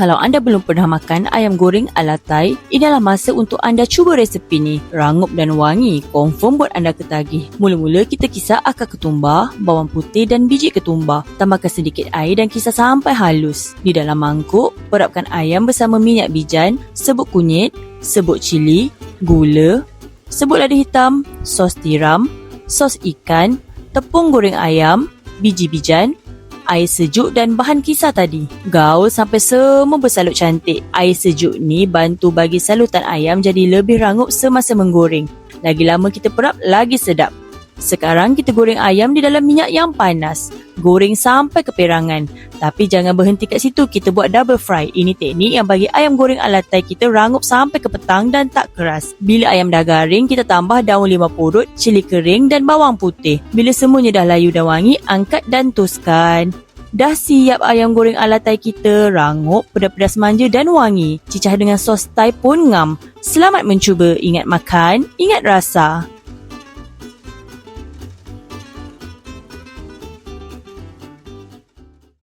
Kalau anda belum pernah makan ayam goreng ala Thai, inilah masa untuk anda cuba resepi ni. Rangup dan wangi, confirm buat anda ketagih. Mula-mula kita kisar akar ketumbar, bawang putih dan biji ketumbar. Tambahkan sedikit air dan kisar sampai halus. Di dalam mangkuk, perapkan ayam bersama minyak bijan, sebut kunyit, sebut cili, gula, sebut lada hitam, sos tiram, sos ikan, tepung goreng ayam, biji bijan, air sejuk dan bahan kisar tadi. Gaul sampai semua bersalut cantik. Air sejuk ni bantu bagi salutan ayam jadi lebih rangup semasa menggoreng. Lagi lama kita perap, lagi sedap. Sekarang kita goreng ayam di dalam minyak yang panas. Goreng sampai keperangan. Tapi jangan berhenti kat situ, kita buat double fry. Ini teknik yang bagi ayam goreng ala Thai kita rangup sampai ke petang dan tak keras. Bila ayam dah garing, kita tambah daun lima purut, cili kering dan bawang putih. Bila semuanya dah layu dan wangi, angkat dan toskan. Dah siap ayam goreng ala Thai kita, rangup, pedas-pedas manja dan wangi. Cicah dengan sos Thai pun ngam. Selamat mencuba, ingat makan, ingat rasa.